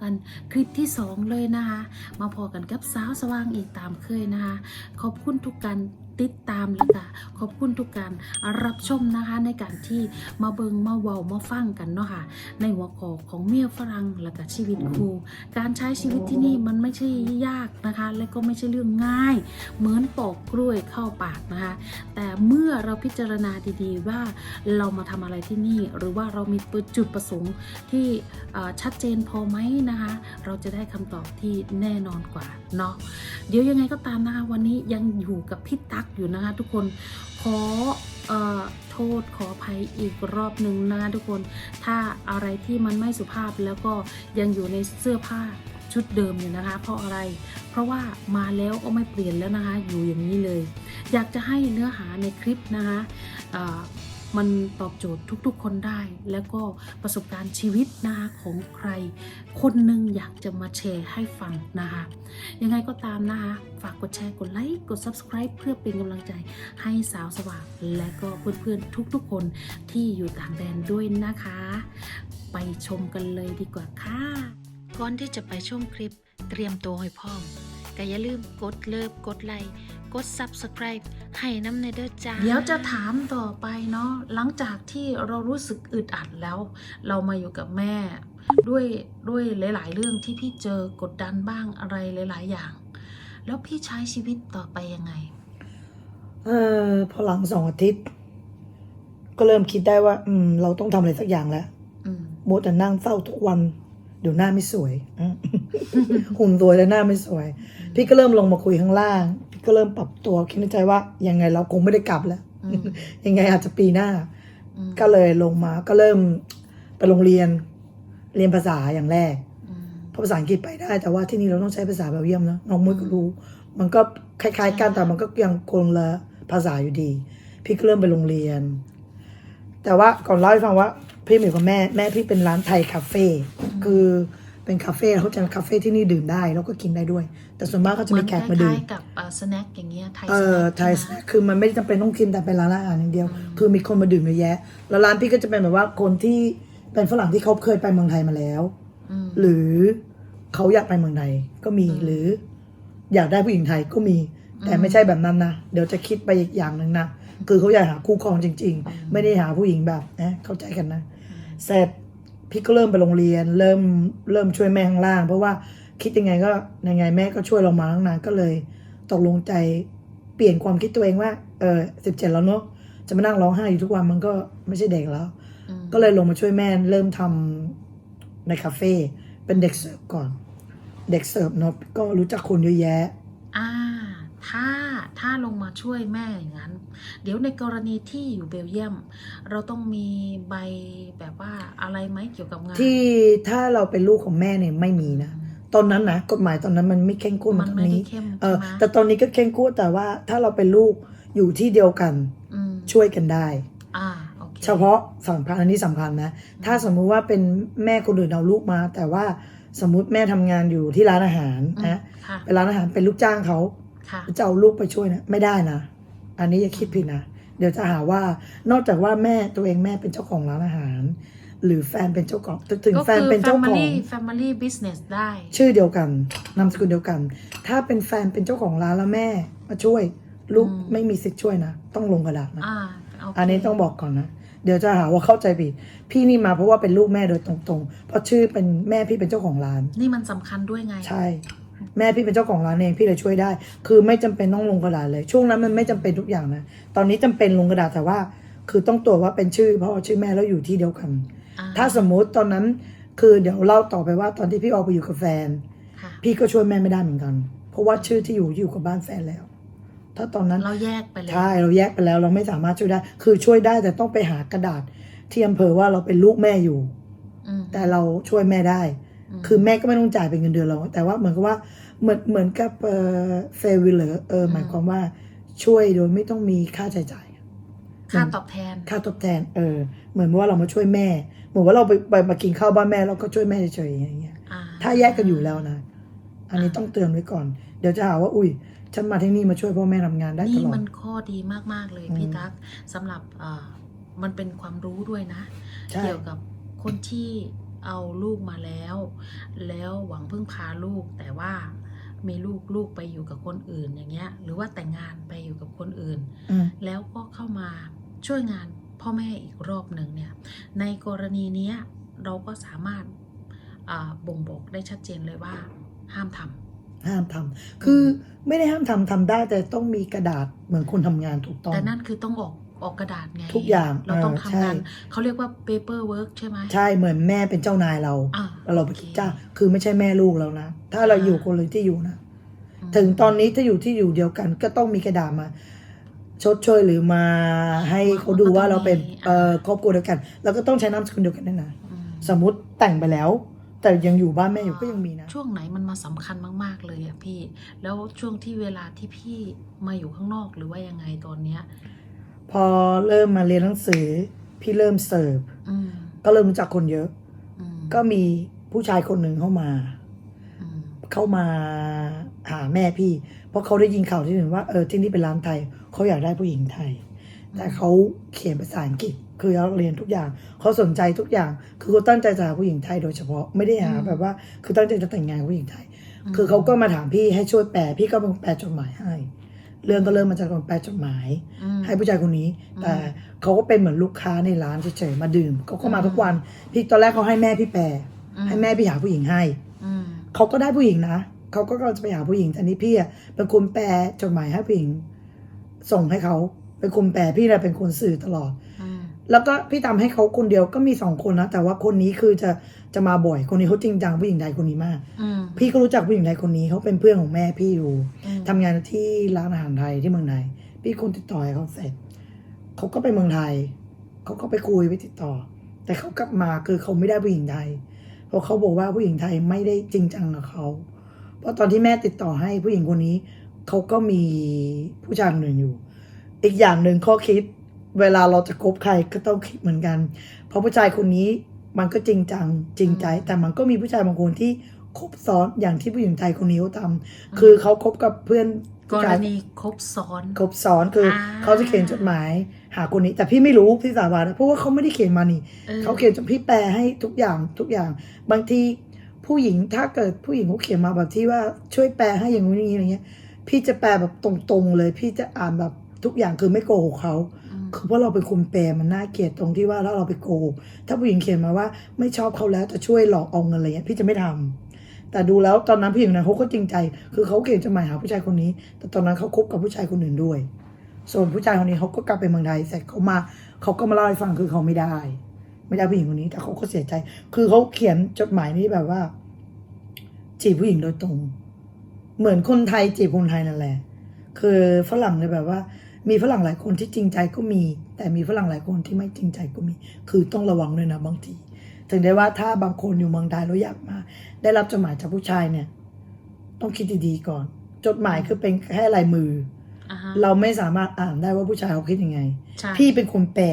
กันคลิปที่ 2 เลยนะคะ มาพอกันกับสาวสว่างอีกตามเคยนะคะ ขอบคุณทุกการ ติดตามแล้วก็ขอบคุณทุกการรับชมนะคะในการที่มาเบิงมาเว้ามาฟังกันเนาะค่ะ ในหัวข้อของเมียฝรั่งและก็ชีวิตครูการใช้ชีวิตที่นี่มันไม่ใช่ยากนะคะ และก็ไม่ใช่เรื่องง่าย เหมือนปอกกล้วยเข้าปากนะคะ แต่เมื่อเราพิจารณาดีๆ ว่าเรามาทำอะไรที่นี่ หรือว่าเรามีจุดประสงค์ที่ชัดเจนพอไหมนะคะ เราจะได้คำตอบที่แน่นอนกว่าเนาะเดี๋ยวยังไงก็ตามนะคะ วันนี้ยังอยู่กับพี่ตั๊กอยู่นะคะทุกคนขอเอ่อโทษขออภัยอีกรอบหนึ่งนะคะทุกคน ถ้าอะไรที่มันไม่สุภาพแล้วก็ยังอยู่ในเสื้อผ้าชุดเดิมอยู่นะคะ เพราะอะไร เพราะว่ามาแล้วก็ไม่เปลี่ยนแล้วนะคะ อยู่อย่างนี้เลย อยากจะให้เนื้อหาในคลิปนะคะ มันตอบโจทย์ทุกๆคนได้ แล้วก็ประสบการณ์ชีวิตนะคะของใคร คนหนึ่งอยากจะมาแชร์ให้ฟังนะคะยังไงก็ตามนะคะฝากกดแชร์กดไลค์กด subscribe เพื่อเป็นกำลังใจให้สาวสว่างและก็เพื่อนๆทุกๆคนที่อยู่ต่างแดนด้วยนะคะ ไปชมกันเลยดีกว่าค่ะก่อนที่จะไปชมคลิปเตรียมตัวให้พร้อมก็อย่าลืมกดเลิฟกดไลค์ กด subscribe ให้น้ำในเด้อจ้า เดี๋ยวจะถามต่อไปเนาะหลังจากที่เรารู้สึกอึดอัดแล้ว เรามาอยู่กับแม่ ด้วยด้วยหลาย ๆ เรื่องที่พี่เจอกดดันบ้างอะไรหลาย ๆ อย่าง แล้วพี่ใช้ชีวิตต่อไปยังไง เออพอหลังสองอาทิตย์ ก็เริ่มคิดได้ว่า อืม เราต้องทำอะไรสักอย่างแล้วอืมโมแต่นั่งเศร้าทุกวัน เดี๋ยวหน้าไม่สวยอืมหุ่นสวยแต่หน้าไม่สวย พี่ก็เริ่มลงมาคุยข้างล่าง พี่ก็เริ่มปรับตัวคิดในใจว่ายังไงเราคงไม่ได้กลับแล้วอืมยังไงอาจจะปีหน้าอืมก็เลยลงมาก็เริ่มไปโรงเรียนเรียนภาษาอย่างแรกอืมเพราะภาษาอังกฤษไปได้ แต่ว่าที่นี่เราต้องใช้ภาษาเบลเยียมนะน้องมุ้ยก็รู้ มันก็คล้ายๆกันใช่แต่มันก็ยังคนละภาษาอยู่ดี พี่ก็เริ่มไปโรงเรียน แต่ว่าก่อนเล่าให้ฟังว่า พี่อยู่กับแม่แม่พี่เป็นร้านไทยคาเฟ่คือ เป็นคาเฟ่เขาจะคาเฟ่ที่นี่ดื่มได้แล้วก็กินได้ด้วย แต่ส่วนมากเขาจะมีแขกมาดื่มนคล้ยๆกับสแน็คอย่างเงี้ยไทยเออไทยใช่ไหมคือมันไม่จำเป็นต้องกินแต่เป็นร้านอาหารอย่างเดียวอืมคือมีคนมาดื่มเยอะแยะ แล้วร้านพี่ก็จะเป็นแบบว่าคนที่เป็นฝรั่งที่เขาเคยไปเมืองไทยมาแล้วอืมหรือเขาอยากไปเมืองไทยก็มีอืมหรือ อยากได้ผู้หญิงไทยก็มี แต่อืมไม่ใช่แบบนั้นนะเดี๋ยวจะคิดไปอีกอย่างหนึ่งนะคือเขาอยากหาคู่ครองจริงอืมๆไม่ได้หาผู้หญิงแบบนะเข้าใจกันนะเสร็จ พี่ก็เริ่มไปโรงเรียน เริ่มเริ่มช่วยแม่ข้างล่าง เพราะว่าคิดยังไงก็ยังไงแม่ก็ช่วยเรามาตั้งนานก็เลย ตกลงใจเปลี่ยนความคิดตัวเองว่าเออสิบเจ็ดแล้วเนอะจะมานั่งร้องไห้อยู่ทุกวันมันก็ไม่ใช่เด็กแล้วอืมก็เลยลงมาช่วยแม่เริ่มทำในคาเฟ่เป็นเด็กเสิร์ฟก่อน เด็กเสิร์ฟเนาะก็รู้จักคนเยอะแยะ อ่า ถ้า ถ้าลงมาช่วยแม่อย่างนั้น เดี๋ยวในกรณีที่อยู่เบลเยียม เราต้องมีใบแบบว่าอะไรไหมเกี่ยวกับงานที่ถ้าเราเป็นลูกของแม่เนี่ยไม่มีนะ ตอนนั้นนะกฎหมายตอนนั้นมันไม่เข้มข้นเหมืมัอนนตอนไม่ได้นี้เข้มเออใช่ไหมแต่ตอนนี้ก็เข้มข้นแต่ว่าถ้าเราเป็นลูกอยู่ที่เดียวกันอืมช่วยกันได้อ่าโอเคเฉพาะสำคัญอันนี้สำคัญนะ ถ้าสมมุติว่าเป็นแม่คนอื่นเอาลูกมา แต่ว่าสมมุติแม่ทำงานอยู่ที่ร้านอาหารอืมนะค่ะเป็นร้านอาหารเป็นลูกจ้างเขาค่ะ จะเอาลูกไปช่วยนะ ไม่ได้นะ อันนี้อย่าคิดผิดนะ เดี๋ยวจะหาว่านอกจากว่าแม่ตัวเองแม่เป็นเจ้าของร้านอาหาร หรือแฟนเป็นเจ้าของถึงก็แฟนคือเป็นเจ้าของ family family business ได้ ชื่อเดียวกันนามสกุลเดียวกัน ถ้าเป็นแฟนเป็นเจ้าของร้านแล้วแม่มาช่วย ลูกอืมไม่มีสิทธิ์ช่วยนะต้องลงกระดาษนะอ่าโเคอันนี้ต้องบอกก่อนนะเดี๋ยวจะหาว่าเข้าใจผิด พี่นี่มาเพราะว่าเป็นลูกแม่โดยตรงๆ เพราะชื่อเป็นแม่พี่เป็นเจ้าของร้าน นี่มันสำคัญด้วยไง ใช่ แม่พี่เป็นเจ้าของร้านเองพี่เลยช่วยได้ คือไม่จำเป็นต้องลงกระดาษเลย ช่วงนั้นมันไม่จำเป็นทุกอย่างนะตอนนี้จำเป็นลงกระดาษแต่ว่า คือต้องตรวจว่าเป็นชื่อเพราะว่าชื่อแม่แล้วอยู่ที่เดียวกันอ่ถ้าสมมุติตอนนั้นคือเดี๋ยวเล่าต่อไปว่าตอนที่พี่ออกไปอยู่กับแฟนค่ะพี่ก็ช่วยแม่ไม่ได้เหมือนกัน เพราะว่าชื่อที่อยู่อยู่กับบ้านแฟนแล้ว ถ้าตอนนั้นเราแยกไปเลยใช่เราแยกไปแล้วเราไม่สามารถช่วยได้ คือช่วยได้แต่ต้องไปหากระดาษที่อำเภอว่าเราเป็นลูกแม่อยู่อืมแต่เราช่วยแม่ได้ม คือแม่ก็ไม่ต้องจ่ายเป็นเงินเดือนเราแต่ว่าเหมือนกับว่าเหมือนเหมือนกับเออเฟรวิลเลอร์เออหมายความว่าช่วยโดยไม่ต้องมีค่าใช้จ่าย ค่าตอบแทน ค่าทดแทน เออ เหมือนว่าเรามาช่วยแม่ เหมือนว่าเราไปไปมากินข้าวบ้านแม่เราก็ช่วยแม่เฉยๆอย่างเงี้ยอ่ถ้าแยกกันอยู่แล้วนะ อันนี้ต้องเตือนไว้ก่อน เดี๋ยวจะหาว่า อุ้ยฉันมาที่นี่มาช่วยพ่อแม่ทำงานได้ตนี่ลอดมันข้อดีมากๆเลยอืมพี่ตั๊กสำหรับเอ่อมันเป็นความรู้ด้วยนะใช่เกี่ยวกับคนที่ เอาลูกมาแล้ว แล้วหวังพึ่งพาลูกแต่ว่ามีลูกลูกไปอยู่กับคนอื่นอย่างเงี้ย หรือว่าแต่งงานไปอยู่กับคนอื่นอืมแล้วก็เข้ามาช่วยงานพ่อแม่อีกรอบหนึ่งเนี่ย ในกรณีเนี้ยเราก็สามารถอ่าบ่งบอกได้ชัดเจนเลยว่า ห้ามทำห้ามทำคือไม่ได้ห้ามทำทำได้แต่ต้องมีกระดาษเหมือนคนทำงานถูกต้อง แต่นั่นคือต้องออก ออกกระดาษไงทุกอย่างเราต้องเออทำใช่งานเขาเรียกว่า paper work ใช่ไหมใช่เหมือนแม่เป็นเจ้านายเราอ่าแล้วเราไปโอเคจ้าคือไม่ใช่แม่ลูกแล้วนะ ถ้าเราอ่าอยู่คนเลยที่อยู่นะมถึงตอนนี้ถ้าอยู่ที่อยู่เดียวกัน ก็ต้องมีกระดาษมา ชดเชยหรือมาให้เขาดูว่าเราเป็นเอ่อครอบครัวเดียวกัน แล้วก็ต้องใช้นามสกุลเดียวกันด้วยนะอืมสมมุติแต่งไปแล้วแต่ยังอยู่บ้านแม่อยู่ก็ยังมีนะ ช่วงไหนมันมาสำคัญมาก ๆ เลยอะพี่ แล้วช่วงที่เวลาที่พี่มาอยู่ข้างนอกหรือว่ายังไงตอนเนี้ย พอเริ่มมาเรียนหนังสือ พี่เริ่มเสิร์ฟอืมก็เริ่มรู้จักคนเยอะ อืมก็มีผู้ชายคนหนึ่งเข้ามา อืมเข้ามาหาแม่พี่ เพราะเขาได้ยินข่าวที่หนึ่งว่าเออที่นี่เป็นร้านไทยเขาอยากได้ผู้หญิงไทย แต่เขาเขียนภาษาอังกฤษคือเขาเรียนทุกอย่างเขาสนใจทุกอย่าง คือเขาตั้งใจจะหาผู้หญิงไทยโดยเฉพาะไม่ได้หาแบบว่า คือตั้งใจจะแต่งงานกับผู้หญิงไทย คือเขาก็มาถามพี่ให้ช่วยแปลพี่ก็เป็นแปลจดหมายให้ เรื่องก็เริ่มมาจากการแปลจดหมายอืมให้ผู้ชายคนนี้อืมแต่เขาก็เป็นเหมือนลูกค้าในร้านเฉยๆมาดื่มเขาก็มาทุกวันพี่ตอนแรกเขาให้แม่พี่แปลให้แม่พี่หาผู้หญิงให้อืมเขาก็ได้ผู้หญิงนะเขาก็กำลังจะไปหาผู้หญิงแต่นี้พี่อะเป็นคนแปลจดหมายให้ผู้หญิง ส่งให้เขาเป็นคนแปลพี่เลยเป็นคนสื่อตลอดอืมแล้วก็พี่ทำให้เขาคนเดียวก็มีสองคนนะแต่ว่าคนนี้คือจะจะมาบ่อยคนนี้เขาจริงจังผู้หญิงไทยคนนี้มากอืมพี่ก็รู้จักผู้หญิงไทยคนนี้เขาเป็นเพื่อนของแม่พี่อยู่อืม ทำงานที่ร้านอาหารไทยที่เมืองไทย พี่คนติดต่อให้เขาเสร็จ เขาก็ไปเมืองไทย เขาก็ไปคุยไปติดต่อ แต่เขากลับมาคือเขาไม่ได้ผู้หญิงไทย เพราะเขาบอกว่าผู้หญิงไทยไม่ได้จริงจังกับเขา เพราะตอนที่แม่ติดต่อให้ผู้หญิงคนนี้ เขาก็มีผู้ชายหนึ่งอยู่ อีกอย่างหนึ่งข้อคิด เวลาเราจะคบใครก็ต้องคิดเหมือนกัน เพราะผู้ชายคนนี้มันก็จริงจังจริงใจ แต่มันก็มีผู้ชายบางคนที่ คบซ้อนอย่างที่ผู้หญิงไทยคนนี้เขาทำคือเขาคบกับเพื่อนกผู้รชายณีครบซ้อนครบซ้อนคืออาเขาจะเขียนจดหมาย หาคนนี้ แต่พี่ไม่รู้พี่สาบานนะเพราะว่าเขาไม่ได้เขียนมานี่ออเขาเขียนจดพี่แปลให้ทุกอย่างทุกอย่าง บางทีผู้หญิงถ้าเกิดผู้หญิงเขาเขียนมาแบบที่ว่าช่วยแปลให้อย่างนู้นอย่างนี้อะไรเงี้ย พี่จะแปลแบบตรงๆเลย พี่จะอ่านแบบทุกอย่างคือไม่โกหกเขาอืมคือเพราะเราเป็นคนแปลมันน่าเกลียดตรงที่ว่าถ้าเราไปโกหกถ้าผู้หญิงเขียนมาว่าไม่ชอบเขาแล้วจะช่วยหลอกเอาเงินอะไรเงี้ยพี่จะไม่ทำ แต่ดูแล้วตอนนั้นผู้หญิงนั้นเขาก็จริงใจ คือเขาเขียนจดหมายหาผู้ชายคนนี้ แต่ตอนนั้นเขาคบกับผู้ชายคนอื่นด้วย ส่วนผู้ชายคนนี้เขาก็กลับไปเมืองไทยเสร็จเขามาเขาก็มาเล่าให้ฟังคือเขาไม่ได้ ไม่ได้ผู้หญิงคนนี้ แต่เขาก็เสียใจ คือเขาเขียนจดหมายนี้แบบว่า จีบผู้หญิงโดยตรง เหมือนคนไทยจีบคนไทยนั่นแหละ คือฝรั่งเนี่ยแบบว่า มีฝรั่งหลายคนที่จริงใจก็มี แต่มีฝรั่งหลายคนที่ไม่จริงใจก็มี คือต้องระวังด้วยนะบางที ถึงได้ว่าถ้าบางคนอยู่เมืองไทยแล้วอยากมา ได้รับจดหมายจากผู้ชายเนี่ย ต้องคิดดีๆก่อน จดหมายคือเป็นแค่ลายมืออ่าฮะเราไม่สามารถอ่านได้ว่าผู้ชายเขาคิดยังไงใช่พี่เป็นคนแปล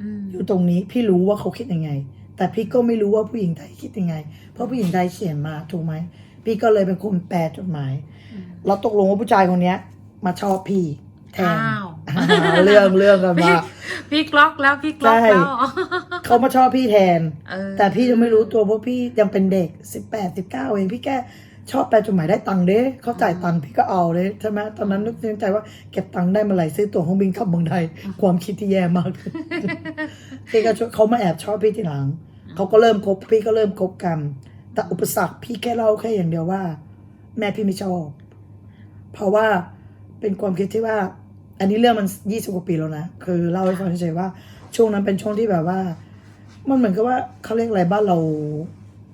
อืมอยู่ตรงนี้พี่รู้ว่าเขาคิดยังไง แต่พี่ก็ไม่รู้ว่าผู้หญิงไทยคิดยังไง เพราะผู้หญิงไทยเขียนมาถูกไหมพี่ก็เลยเป็นคนแปลจดหมายอืมเราตกลงว่าผู้ชายคนเนี้ย มาชอบพี่แทนอ้าวอ่า เรื่องเรื่องกันพี่มาพี่กล็อกแล้วพี่กล็อกใช่แล้วเขามาชอบพี่แทนเออแต่พี่ยังไม่รู้ตัวเพราะพี่ยังเป็นเด็กสิบแปดสิบเก้าเองพี่แค่ชอบแปลจดหมายได้ตังค์เด้เขาจ่ายตังค์พี่ก็เอาเลยใช่ไหมตอนนั้นนึกในใจว่าเก็บตังค์ได้เมาไหร่ซื้อตั๋วเครื่องบินกลับเมืองไทยความคิดที่แย่มากพี่ก็ชอบเขามาแอบชอบพี่ทีหลังเขาก็เริ่มคบพี่ก็เริ่มคบกัน แต่อุปสรรคพี่แค่เล่าแค่อย่างเดียวว่า แม่พี่ไม่ชอบ เพราะว่าเป็นความคิดที่ว่า อันนี้เรื่องมันยี่สิบกว่าปีแล้วนะคือเล่าให้ฟังเฉยๆว่า ช่วงนั้นเป็นช่วงที่แบบว่า มันเหมือนกับว่าเขาเรียกอะไรบ้านเรา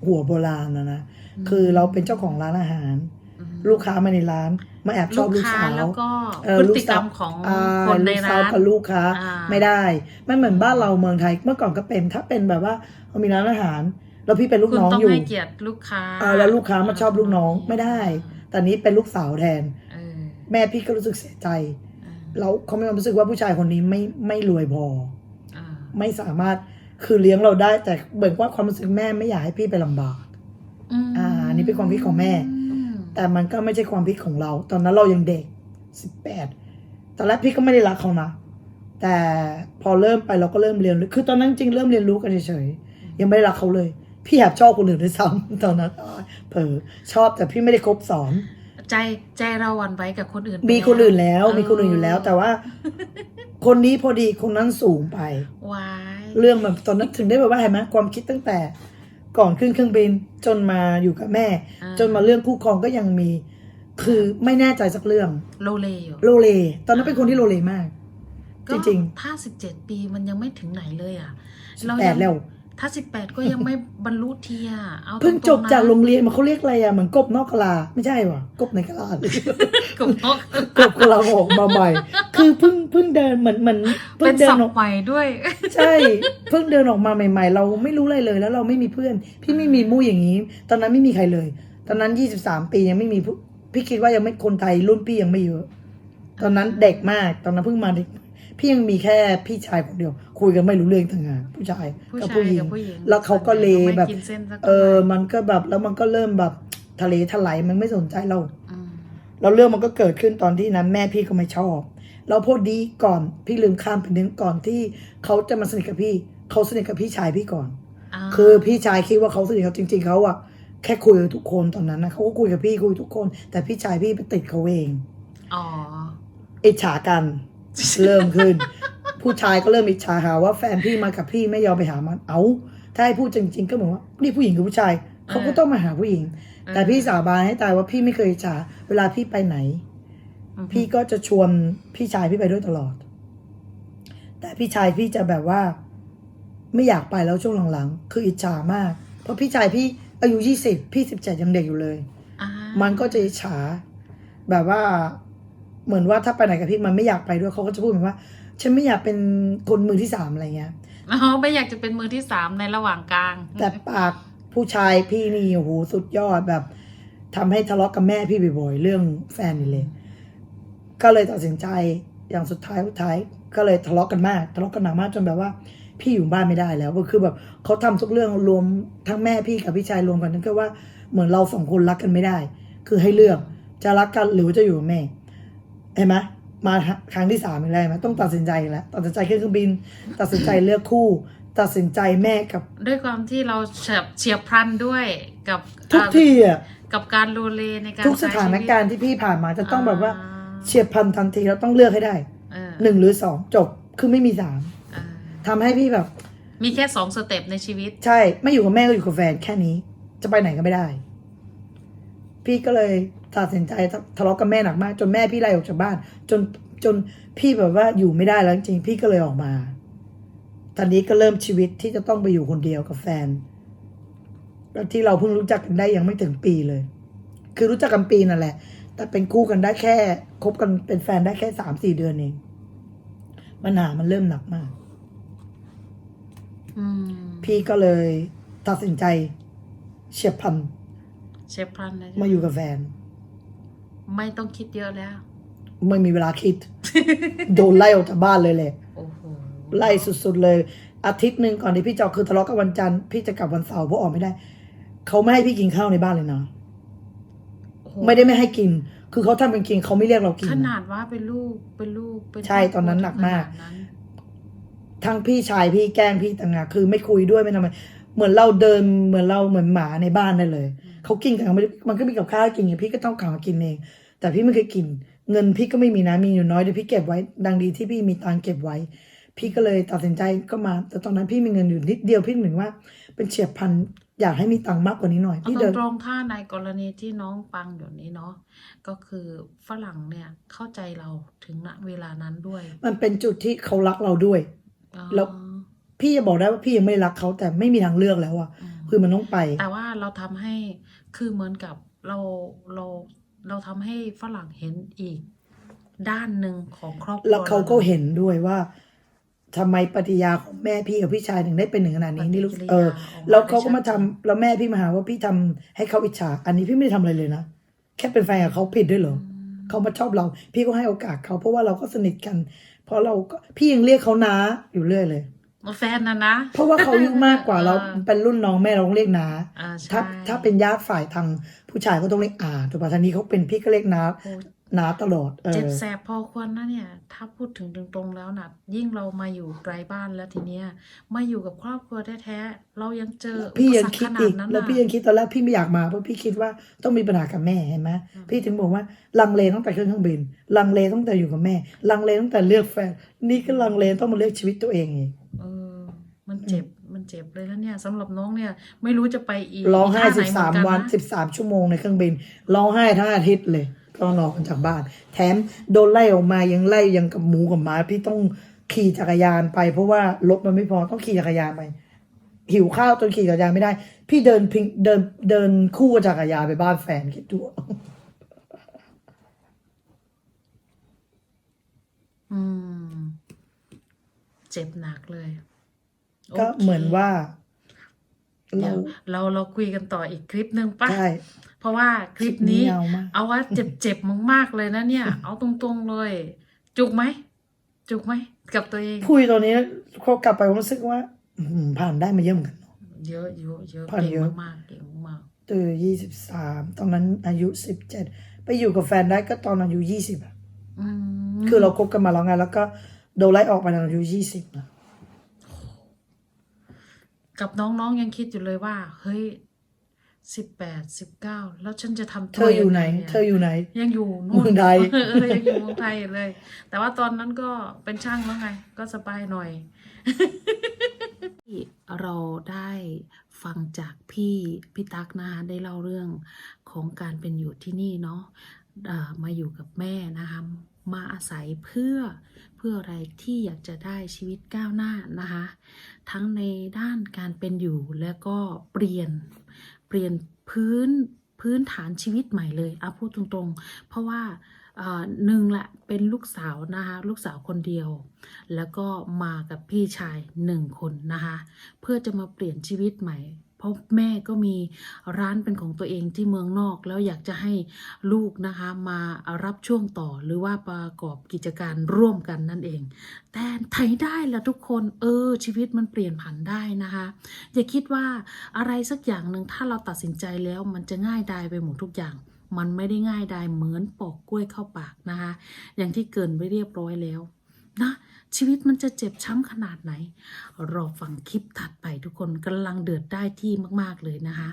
หัวโบราณนะนะคือเราเป็นเจ้าของร้านอาหารอืมลูกค้ามาในร้านมาแอบชอบลูกค้าสาวแล้วก็เออพฤลูกติกรรมของอ่าคนในลูกสาร้าวนกับลูกค้าอ่าไม่ได้มันเหมือนบ้านเราเมืองไทยเมื่อก่อนก็เป็นถ้าเป็นแบบว่าเรามีร้านอาหาร แล้วพี่เป็นลูกคุณน้องต้องอยู่ให้เกียรติลูกค้าอ่าแล้วลูกค้ามาชอบลูกน้องไม่ได้แต่นี้เป็นลูกสาวแทนเออแม่พี่ก็รู้สึกเสียใจเออ แล้วเขาไม่รู้สึกว่าผู้ชายคนนี้ไม่ไม่รวยพอเออไม่สามารถคือเลี้ยงเราได้ แต่เหมือนว่าความรู้สึกแม่ไม่อยากให้พี่ไปลำบากมอ่าอันนี้เป็นความคิดของแม่มแต่มันก็ไม่ใช่ความผิดของเรา ตอนนั้นเรายังเด็กสิบแปดตอนแรกพี่ก็ไม่ได้รักเขานะแต่พอเริ่มไปเราก็เริ่มเรียนรู้คือตอนนั้นจริงเริ่มเรียนรู้กันเฉยๆยังไม่ได้รักเขาเลย พี่แอบชอบคนอื่นด้วยซ้ำตอนนั้นเผลอชอบแต่พี่ไม่ได้คบสอน ใจใจเราหวั่นไหวกับคนอื่นไปมีคนอื่นแล้วเมีคนอื่นอยู่แล้ว แต่ว่า คนนี้พอดีคนนั้นสูงไปวายเรื่องแบบตอนนั้นถึงได้แบบว่าเห็นไหมความคิดตั้งแต่ ก่อนขึ้นเครื่องบินจนมาอยู่กับแม่อ่าจนมาเรื่องคู่ครองก็ยังมี คือไม่แน่ใจสักเรื่องโลเลอยู่โลเล ตอนนั้นเป็นคนที่โลเลมากก็จริงถ้าสิบเจ็ดปีมันยังไม่ถึงไหนเลยอะเราแปยัดแล้ว ถ้าสิบแปดก็ยังไม่บรรลุเทียเอาเพิ่งตจรบๆนะจากโรงเรียนมาเขาเรียกอะไรอะเหมือนกบนอกกะลาไม่ใช่ว่ะกบในกะลากบนกกบกะลาออกมาใหม่ คือเพิ่งเพิ่งเดินเหมือนเหมือนเพิ่เป็งนเดิสันบออกใหม่ด้วย ใช่ เพิ่งเดินออกมาใหม่ ๆ เราไม่รู้อะไรเลย แล้วเราไม่มีเพื่อน พี่ไม่มีมู่อย่างนี้ ตอนนั้นไม่มีใครเลย ตอนนั้นยี่สิบสามปียังไม่มีผู้พี่คิดว่ายังไม่คนไทยรุ่นพี่ยังไม่เยอะ ตอนนั้นเด็กมาก ตอนนั้นเพิ่งมาเด็ก พี่ยังมีแค่พี่ชายคนเดียว คุยกันไม่รู้เรื่องต่างหากผู้ชายผู้กับชายผู้หญิงกับผู้หญิง แล้วเขาก็เลไม่แบบกินเส้นสักเออท่าไหร่มันก็แบบแล้วมันก็เริ่มแบบทะเลถลายมันไม่สนใจเรามแล้วเรื่องมันก็เกิดขึ้นตอนที่นั้นแม่พี่ก็ไม่ชอบแล้วพอดีก่อนพี่ลืมข้ามไปนึงก่อนที่เขาจะมาสนิทกับพี่เขาสนิทกับพี่ชายพี่ก่อนาคือพี่ชายคิดว่าเขาสนิทเขาจริง ๆเขาอะแค่คุยกับทุกคนตอนนั้นนะเขาก็คุยกับพี่คุยกับทุกคน แต่พี่ชายพี่ไปติดเขาเองอ๋ออิจฉากัน เริ่มขึ้น ผู้ชายก็เริ่มอิจฉาหาว่าแฟนพี่มากับพี่ไม่ยอมไปหามัน เอาถ้าให้พูดจริง ๆ ก็เหมือนว่านี่ผู้หญิงกับผู้ชายเขาก็ต้องมาหาผู้หญิง แต่พี่สาบานให้ตายว่าพี่ไม่เคยอิจฉาเวลาพี่ไปไหนอืมพี่ก็จะชวนพี่ชายพี่ไปด้วยตลอด แต่พี่ชายพี่จะแบบว่า ไม่อยากไปแล้วช่วงหลังๆ คืออิจฉามาก เพราะพี่ชายพี่อายุยี่สิบพี่สิบเจ็ดยังเด็กอยู่เลยอ่ามันก็จะอิจฉาแบบว่า เหมือนว่าถ้าไปไหนกับพี่มันไม่อยากไปด้วยเขาก็จะพูดเหมือนว่า ฉันไม่อยากเป็นคนมือที่สามอะไรเงี้ยอ๋อไม่อยากจะเป็นมือที่สามในระหว่างกลาง แต่ปากผู้ชายพี่นี่โอ้โหสุดยอดแบบทำให้ทะเลาะกับแม่พี่บ่อยๆเรื่องแฟนนี่เลย ก็เลยตัดสินใจอย่างสุดท้ายสุดท้าย ก็เลยทะเลาะกันมาก ทะเลาะกันหนักมากจนแบบว่า พี่อยู่บ้านไม่ได้แล้วก็คือแบบเขาทำทุกเรื่องรวมทั้งแม่พี่กับพี่ชายรวมกันนั่นก็ว่าเหมือนเราสองคนรักกันไม่ได้ คือให้เลือกจะรักกันหรือว่าจะอยู่กับแม่ เห็นไหมมาครั้งที่สามอีกแล้วเห็นไหมต้องตัดสินใจอีกแล้วตัดสินใจขึ้นเครื่องบิน ตัดสินใจเลือกคู่ ตัดสินใจแม่กับ ด้วยความที่เราเฉียบเฉียบพลันด้วยกับทุกอ่าทีอะกับการโลเลในการทุกสถานการณ์ใช้ชีวิตที่พี่ผ่านมาจะต้องแบบว่าอ่เฉียบพลันทันทีเราต้องเลือกให้ได้เออหนึ่งหรือสองจบคือไม่มีสามเออทำให้พี่แบบ มีแค่สองสเต็ปในชีวิต ใช่ ไม่อยู่กับแม่ก็อยู่กับแฟนแค่นี้ จะไปไหนก็ไม่ได้ พี่ก็เลย ตัดสินใจทะทะเลาะกับแม่หนักมาก จนแม่พี่ไล่ออกจากบ้าน จนจนพี่แบบว่าอยู่ไม่ได้แล้วจริงๆพี่ก็เลยออกมา ตอนนี้ก็เริ่มชีวิตที่จะต้องไปอยู่คนเดียวกับแฟนแล้วที่เราเพิ่งรู้จักกันได้ยังไม่ถึงปีเลย คือรู้จักกันปีนั่นแหละ แต่เป็นคู่กันได้แค่คบกันเป็นแฟนได้แค่สามสี่เดือนเองปัญหามันเริ่มหนักมากอืมพี่ก็เลยตัดสินใจเฉียบพลันเชฟพลันเลยมาอยู่กับแฟน ไม่ต้องคิดเยอะแล้ว ไม่มีเวลาคิด โดนไล่ออกจากบ้านเลยแหละโอ้โหไล่สุดๆเลย อาทิตย์หนึ่งก่อนที่พี่จะออกคือทะเลาะกันวันจันทร์พี่จะกลับวันเสาร์เพราะออกไม่ได้ เขาไม่ให้พี่กินข้าวในบ้านเลยนะ โอ้โหไม่ได้ไม่ให้กิน คือเขาทำเป็นกินเขาไม่เรียกเรากิน ขนาดว่าเป็นลูกเป็นลูกเป็นใช่ตอนนั้นหนักมากขนดนั้นทั้งพี่ชายพี่แกล้งพี่ต่างหากคือไม่คุยด้วยไม่ทำอะไรเหมือนเราเดินเหมือนเราเหมือนหมาในบ้านได้เลย เขากินกันไม่ได้มันก็มีกับข้าวให้กินอย่างพี่ก็ต้องขังมากินเอง แต่พี่ไม่เคยกิน เงินพี่ก็ไม่มีนะมีอยู่น้อยเดี๋ยวพี่เก็บไว้ ดังดีที่พี่มีตังค์เก็บไว้ พี่ก็เลยตัดสินใจก็มา แต่ตอนนั้นพี่มีเงินอยู่นิดเดียวพี่หนึ่งว่า เป็นเฉียบพลันอยากให้มีตังค์มากกว่านี้หน่อยเอาพี่เดินตรงๆถ้าในกรณีที่น้องฟังอยู่นี้เนาะก็คือฝรั่งเนี่ยเข้าใจเราถึงณเวลานั้นด้วย มันเป็นจุดที่เขารักเราด้วยอ๋อแล้วพี่จะบอกได้ว่าพี่ยังไม่รักเขาแต่ไม่มีทางเลือกแล้วอะอืม คือมันต้องไป แต่ว่าเราทำให้คือเหมือนกับเราเราเราทำให้ฝรั่งเห็นอีก ด้านหนึ่งของครอบครัวแล้วเขาก็รเห็นด้วยว่าทำไมปฏิกิริยาของแม่พี่กับพี่ชายถึงได้เป็นถึงขนาดนี้นี่รู้สึกเออ แล้วเขาก็มาทำแล้วแม่พี่มาหาว่าพี่ทำให้เขาอิจฉา อันนี้พี่ไม่ได้ทำอะไรเลยนะ แค่เป็นแฟนกับเขาผิดด้วยเหรอ เขามาชอบเรา พี่ก็ให้โอกาสเขาเพราะว่าเราก็สนิทกัน เพราะเราก็พี่ยังเรียกเขานาอยู่เรื่อยเลย แฟนนะนะ เพราะว่าเขาอายุมากกว่าเราเออเป็นรุ่นน้องแม่เราต้องเรียกนาอ่าใช่ถ้าถ้าเป็นญาติฝ่ายทางผู้ชายก็ต้องเรียกอาถูกป่ะทีนี้เขาเป็นพี่ก็เรียกนาโอ้หนาตลอดเออเจ็บแสบพอควรนะเนี่ย ถ้าพูดถึงตรงๆแล้วนะยิ่งเรามาอยู่ไกลบ้านแล้วทีเนี้ยมาอยู่กับครอบครัวแท้ๆเรายังเจอพี่ยังอุปสรรคิดขนาอีดกนั้นแล้วน่ะพี่ยังคิดตอนแรกพี่ไม่อยากมาเพราะพี่คิดว่าต้องมีปัญหากับแม่เห็นไหมอืมพี่ถึงบอกว่าลังเลตั้งแต่ขึ้นเครื่องบิน ลังเลตั้งแต่อยู่กับแม่ ลังเลตั้งแต่เลือกแฟนนี่ก็ลังเลต้องมาเลือกชีวิตตัวเองอีกเออมัน เจ็บมันเจ็บเลยแล้วเนี่ยสำหรับน้องเนี่ย ไม่รู้จะไปอีกร้องไห้ท่สินบเมืสาอมกัะวันสิบสามชั่วโมงในเครื่องบินร้องไห้ทั้งอาทิตย์เลยก็รอกันจากบ้าน แถมโดนไล่ออกมายังไล่ยังกับหมูกับหมาพี่ต้องขี่จักรยานไป เพราะว่ารถมันไม่พอต้องขี่จักรยานไป หิวข้าวจนขี่จักรยานไม่ได้ พี่เดินพิงเดินเดินคู่กับจักรยานไปบ้านแฟนคิดดูอืม เจ็บหนักเลย ก็โคเหมือนว่าเดี๋เรายวเราเราคุยกันต่ออีกคลิปหนึ่งปะใช่เพราะว่าคลิปนี้ ยาวมาก เอาว่าเจ็บเจ็บมากๆเลยนะเนี่ย เอาตรงๆเลย จุกไหม จุกไหม กับตัวเอง คุยตอนนี้พอกลับไปผมรู้สึกว่าอืมผ่านได้มาเยอะเหมือนกันเนอะ เยอะเยอะเยอะผ่านเก่งเยอะ มากๆเก่งมากเจอยี่สิบสามตอนนั้นอายุสิบเจ็ดไปอยู่กับแฟนได้ก็ตอนอายุยี่สิบๆอืมคือเราคบกันมาแล้วไงแล้วก็โดนไล่ออกไปตอนอายุยี่สิบนะ กับน้องๆยังคิดอยู่เลยว่า เฮ้ยสิบแปดสิบเก้าแล้วฉันจะทำเธตัวออยู่ไหน งงเธออยู่ไหน ยังอยู่นู่นเมืองไทย เออยังอยู่เมืองไทยอยู่เลย แต่ว่าตอนนั้นก็เป็นช่างแล้วไง ก็สบายหน่อย ที่เราได้ฟังจากพี่พี่ตั๊กนะคะได้เล่าเรื่องของการเป็นอยู่ที่นี่เนาะอ่ามาอยู่กับแม่นะคะ มาอาศัยเพื่อเพื่ออะไรที่อยากจะได้ชีวิตก้าวหน้านะคะ ทั้งในด้านการเป็นอยู่แล้วก็เปลี่ยนเปลี่ยนพื้นพื้นฐานชีวิตใหม่เลยเอะพูดตรงๆ เพราะว่าอ่าหนึ่งละเป็นลูกสาวนะคะลูกสาวคนเดียว แล้วก็มากับพี่ชายหนึ่งคนนะคะเพื่อจะมาเปลี่ยนชีวิตใหม่ เพราะแม่ก็มีร้านเป็นของตัวเองที่เมืองนอก แล้วอยากจะให้ลูกนะคะมารับช่วงต่อหรือว่าประกอบกิจการร่วมกันนั่นเอง แต่ไทยได้ละทุกคนเออชีวิตมันเปลี่ยนผันได้นะคะอย่าคิดว่าอะไรสักอย่างหนึ่งถ้าเราตัดสินใจแล้วมันจะง่ายดายไปหมดทุกอย่างมันไม่ได้ง่ายดายเหมือนปอกกล้วยเข้าปากนะคะ อย่างที่เกินไว้เรียบร้อยแล้วนะ ชีวิตมันจะเจ็บช้ำขนาดไหน รอฟังคลิปถัดไปทุกคนกำลังเดือดได้ที่มาก ๆ เลยนะคะ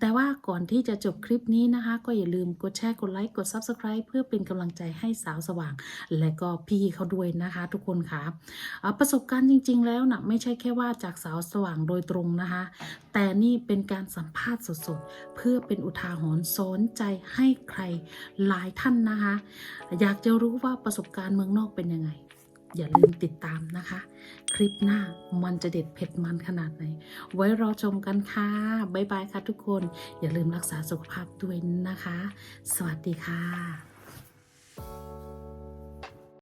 แต่ว่าก่อนที่จะจบคลิปนี้นะคะ ก็อย่าลืมกดแชร์ กดไลค์ กด Subscribe เพื่อเป็นกำลังใจให้สาวสว่าง และก็พี่เขาด้วยนะคะ ทุกคนค่ะอ่าประสบการณ์จริง ๆ แล้วนะไม่ใช่แค่ว่าจากสาวสว่างโดยตรงนะคะ แต่นี่เป็นการสัมภาษณ์สดๆ เพื่อเป็นอุทาหรณ์สอนใจให้ใครหลายท่านนะคะ อยากจะรู้ว่าประสบการณ์เมืองนอกเป็นยังไง อย่าลืมติดตามนะคะ คลิปหน้ามันจะเด็ดเผ็ดมันขนาดไหน ไว้รอชมกันค่ะ บ๊ายบายค่ะทุกคน อย่าลืมรักษาสุขภาพด้วยนะคะ สวัสดีค่ะ